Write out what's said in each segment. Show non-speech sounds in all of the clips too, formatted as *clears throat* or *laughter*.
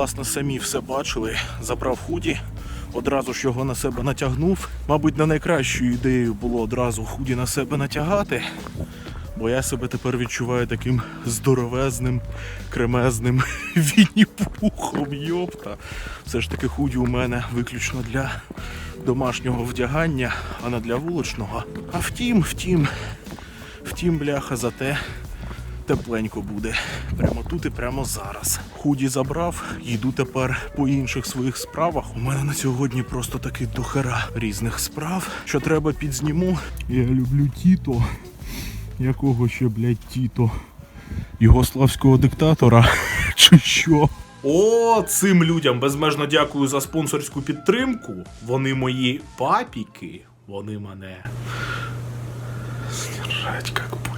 власне, самі все бачили. Забрав худі, одразу ж його на себе натягнув. Мабуть, не найкращою ідеєю було одразу худі на себе натягати. Бо я себе тепер відчуваю таким здоровезним, кремезним *laughs* вінні-пухом, йопта. Все ж таки худі у мене виключно для домашнього вдягання, а не для вуличного. А втім, втім, втім, бляха, зате тепленько буде. Прямо тут і прямо зараз. Худі забрав, йду тепер по інших своїх справах. У мене на сьогодні просто таки дохера різних справ. Що треба підзніму. Я люблю Тіто. Якого ще, блядь, Тіто? Югославського диктатора? *laughs* Чи що? О, цим людям безмежно дякую за спонсорську підтримку. Вони мої папіки. Вони мене. Сдержать як.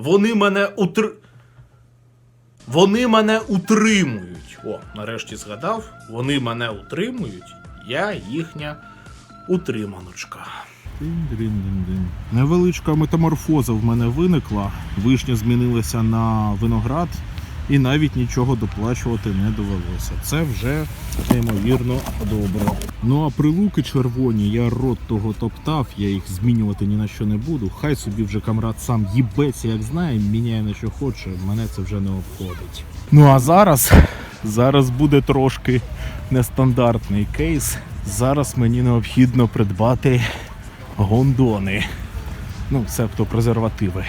Вони мене утр... Вони мене утримують. О, нарешті згадав. Вони мене утримують. Я їхня утриманочка. Невеличка метаморфоза в мене виникла. Вишня змінилася на виноград, і навіть нічого доплачувати не довелося. Це вже неймовірно добре. Ну а прилуки червоні, я рот того топтав, я їх змінювати ні на що не буду. Хай собі вже камрад сам їбеться, як знає, міняє на що хоче, мене це вже не обходить. Ну а зараз, зараз буде трошки нестандартний кейс. Зараз мені необхідно придбати гондони. Ну, себто презервативи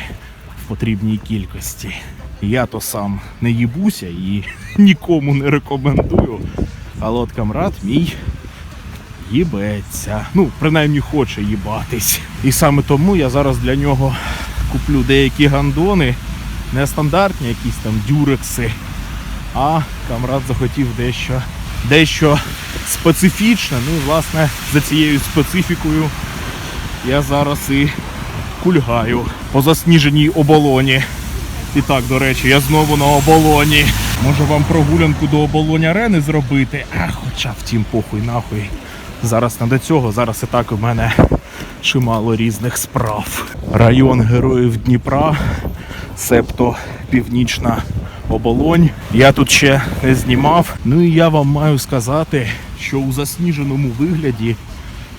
в потрібній кількості. Я то сам не їбуся і *laughs* нікому не рекомендую. Але от камрад мій їбеться. Ну, принаймні хоче їбатись. І саме тому я зараз для нього куплю деякі гандони, не стандартні якісь там дюрекси, а камрад захотів дещо, дещо специфічне. Ну і власне за цією специфікою я зараз і кульгаю по засніженій оболоні. І так, до речі, я знову на оболоні. Може вам прогулянку до оболоні арени зробити? А, хоча втім, похуй нахуй. Зараз не до цього, зараз і так у мене чимало різних справ. Район Героїв Дніпра, септо Північна Оболонь. Я тут ще не знімав. Ну і я вам маю сказати, що у засніженому вигляді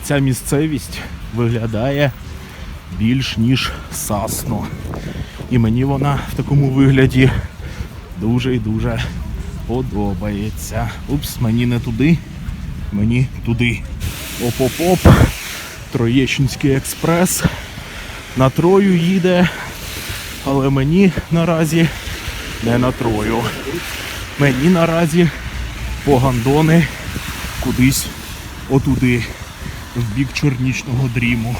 ця місцевість виглядає більш ніж сасно. І мені вона в такому вигляді дуже і дуже подобається. Упс, мені не туди, мені туди. Оп-оп-оп. Троєщинський експрес. На трою їде, але мені наразі не на трою. Мені наразі по гандони кудись отуди, в бік чорнічного дріму.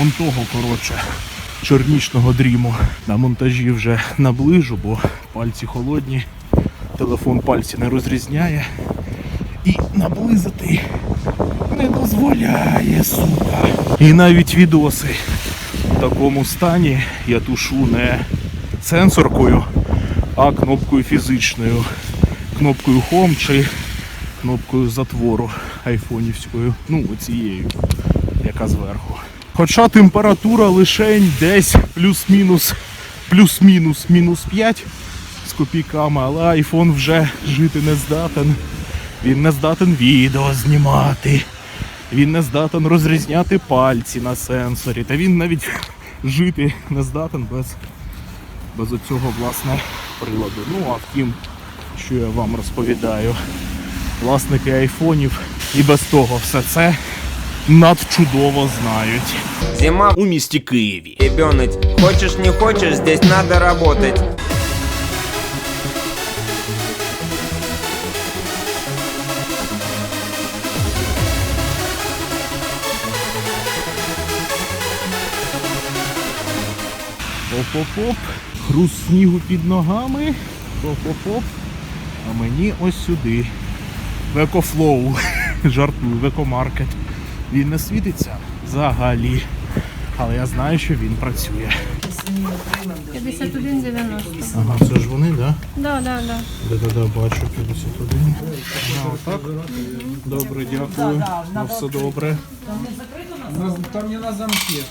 Он того, коротше, чорнічного дріму. На монтажі вже наближу, бо пальці холодні, телефон пальці не розрізняє. І наблизити не дозволяє, сука. І навіть відоси в такому стані я тушу не сенсоркою, а кнопкою фізичною. Кнопкою Home чи кнопкою затвору айфонівською. Ну, оцією, яка зверху. Хоча температура лишень десь плюс-мінус, плюс-мінус, мінус 5 з копійками, але айфон вже жити не здатен. Він не здатен відео знімати. Він не здатен розрізняти пальці на сенсорі. Та він навіть жити не здатен без, без оцього власне приладу. Ну а втім, що я вам розповідаю. Власники айфонів і без того все це надчудово знають. Зима У місті Києві. ебенуть. Хочешь не хочешь, здесь надо работать. Оп-оп-оп. Хруст снігу під ногами. Оп-оп-оп. А мені ось сюди. В екофлоу. *laughs* Жартую, в екомаркет. Він не світиться взагалі. Але я знаю, що він працює. 51,90. Ага, це ж вони, так? Да? Да, да, да. Да-да-да, бачу 51. Ага, отак. Добре, дякую. На все добре. Там не на замке.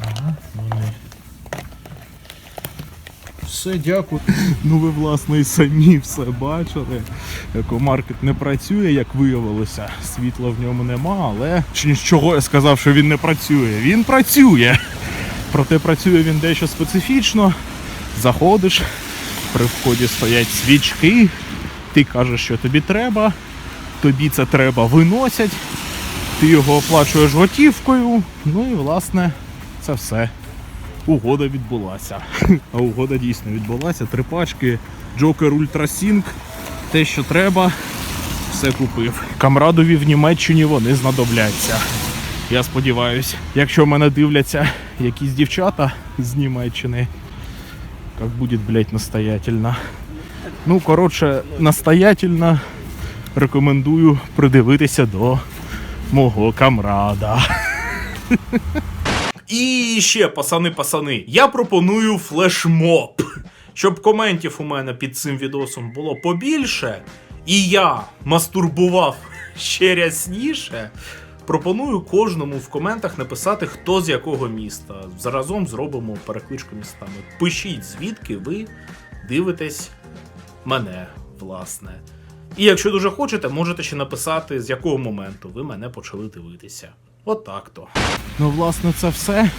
Ага, вони все, дякую. Ну ви власне і самі все бачили. Екомаркет не працює, як виявилося. Світла в ньому нема, але чи чого я сказав, що він не працює? Він працює. Проте працює він дещо специфічно. Заходиш, при вході стоять свічки, ти кажеш, що тобі треба, тобі це треба виносять, ти його оплачуєш готівкою, ну і власне це все. Угода відбулася. *laughs* А угода дійсно відбулася. Три пачки Ultra Sync, те, що треба, все купив. Камрадові в Німеччині вони знадобляться. Я сподіваюся, якщо мене дивляться якісь дівчата з Німеччини, як буде, блядь, настоятельно. Ну, коротше, настоятельно рекомендую придивитися до мого камрада. *laughs* І ще, пасани, пасани, я пропоную флешмоб. Щоб коментів у мене під цим відосом було побільше, і я мастурбував *laughs* ще рясніше. Пропоную кожному в коментах написати, хто з якого міста. Заразом зробимо перекличку містами. Пишіть, звідки ви дивитесь мене, власне. І якщо дуже хочете, можете ще написати, з якого моменту ви мене почали дивитися. Отак то. Ну, власне, це все.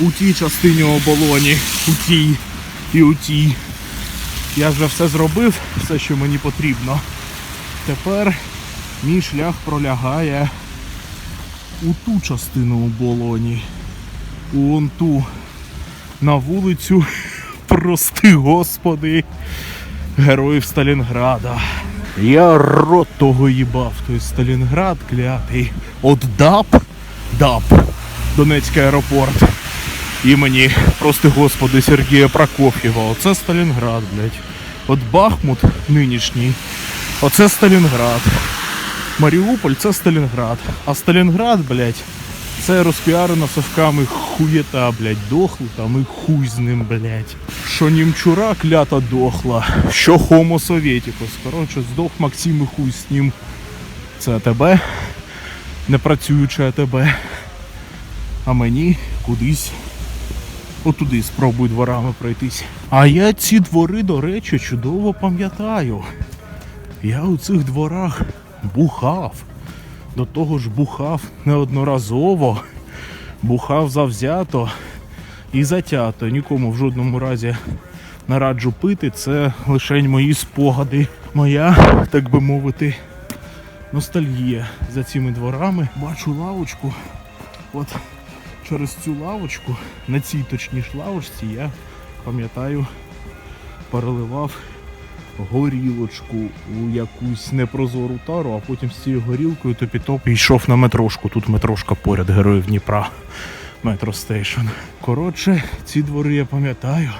У тій частині оболоні, у тій і у тій. Я вже все зробив, все, що мені потрібно. Тепер мій шлях пролягає у ту частину оболоні. У он ту на вулицю, прости господи, героїв Сталінграда. Я рот того їбав, той Сталінград клятий. От ДАП, ДАП, Донецький аеропорт. Імені, прости господи, Сергія Прокоф'єва. Оце Сталінград, блядь. От Бахмут нинішній. Оце Сталінград. Маріуполь це Сталінград. А Сталінград, блядь, це розпіарена совками хуєта, блядь, дохлу там і хуй з ним, блядь. Що німчура клята дохла, що Homo Советікус. Коротше, здох Максим і хуй з ним. Це тебе, не працююче тебе. А мені кудись отуди спробуй дворами пройтись. А я ці двори, до речі, чудово пам'ятаю. Я у цих дворах бухав. До того ж бухав неодноразово, бухав завзято і затято. Нікому в жодному разі не раджу пити. Це лише мої спогади. Моя, так би мовити, ностальгія за цими дворами. Бачу лавочку. От через цю лавочку, на цій точніше лавочці, я пам'ятаю, переливав горілочку у якусь непрозору тару, а потім з цією горілкою топі-топ йшов на метрошку. Тут метрошка поряд героїв Дніпра. Метро Стейшн. Коротше, ці двори я пам'ятаю.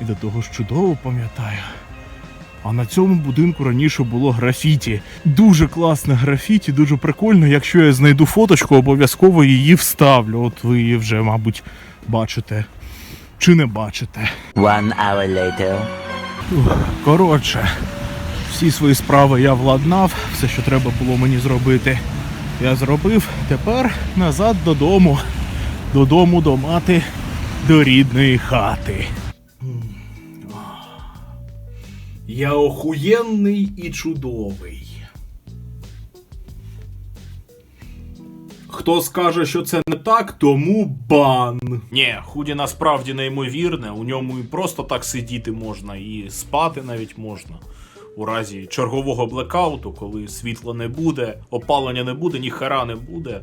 І до того ж чудово пам'ятаю. А на цьому будинку раніше було графіті. Дуже класне графіті, дуже прикольно. Якщо я знайду фоточку, обов'язково її вставлю. От ви її вже, мабуть, бачите. Чи не бачите. One hour later. Коротше, всі свої справи я владнав, все, що треба було мені зробити, я зробив. Тепер назад додому. Додому до мати, до рідної хати. Я охуєнний і чудовий. Хто скаже, що це не так, тому бан. Ні, худі насправді неймовірне. У ньому і просто так сидіти можна, і спати навіть можна. У разі чергового блекауту, коли світла не буде, опалення не буде, ні хера не буде,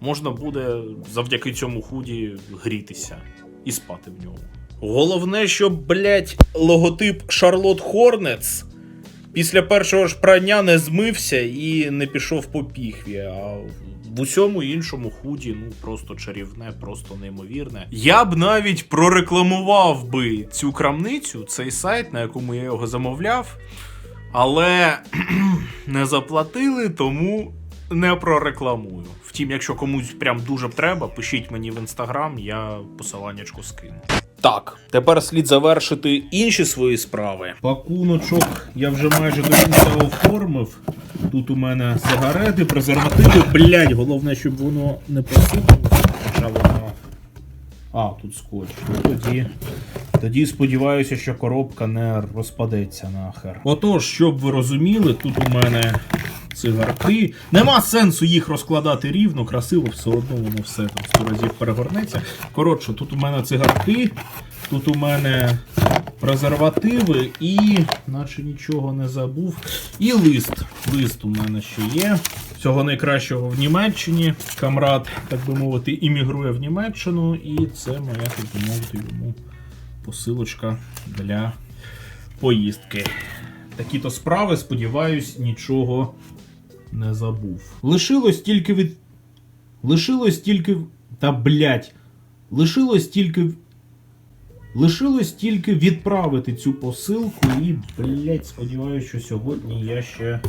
можна буде завдяки цьому худі грітися і спати в ньому. Головне, щоб, блять, логотип Charlotte Hornets після першого ж прання не змився і не пішов по піхві. А в усьому іншому худі, ну просто чарівне, просто неймовірне. Я б навіть прорекламував би цю крамницю, цей сайт, на якому я його замовляв, але *clears throat* не заплатили, тому не прорекламую. Втім, якщо комусь прям дуже б треба, пишіть мені в інстаграм, я посиланнячко скину. Так, тепер слід завершити інші свої справи. Пакуночок я вже майже до кінця оформив. Тут у мене сигарети, презервативи. Блять, головне, щоб воно не посипалося. Хоча воно. А, тут скотч. Ну, Тоді Тоді сподіваюся, що коробка не розпадеться нахер. Отож, щоб ви розуміли, тут у мене цигарки. Нема сенсу їх розкладати рівно, красиво, все одно воно все там сто разів перегорнеться. Коротше, тут у мене цигарки, тут у мене презервативи і, наче нічого не забув. І лист. Лист у мене ще є. Всього найкращого в Німеччині. Камрад, так би мовити, іммігрує в Німеччину, і це моя, так би мовити, йому посилочка для поїздки. Такі то справи, сподіваюсь, нічого не забув. Лишилось тільки від. Лишилось тільки. Та блять. Лишилось тільки. Лишилось тільки відправити цю посилку і, блять, сподіваюся, що сьогодні я ще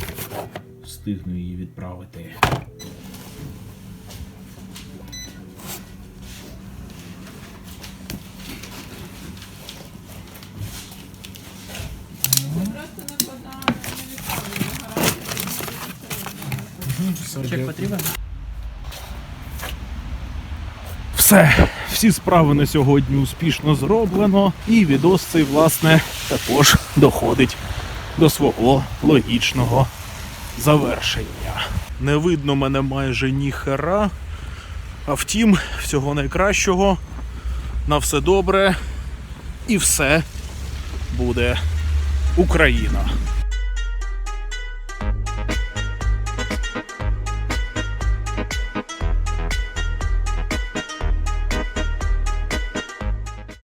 встигну її відправити. Чек потрібен? Все, всі справи на сьогодні успішно зроблено, і відос цей, власне, також доходить до свого логічного завершення. Не видно мене майже ні хера. А втім, всього найкращого. На все добре. І все буде Україна.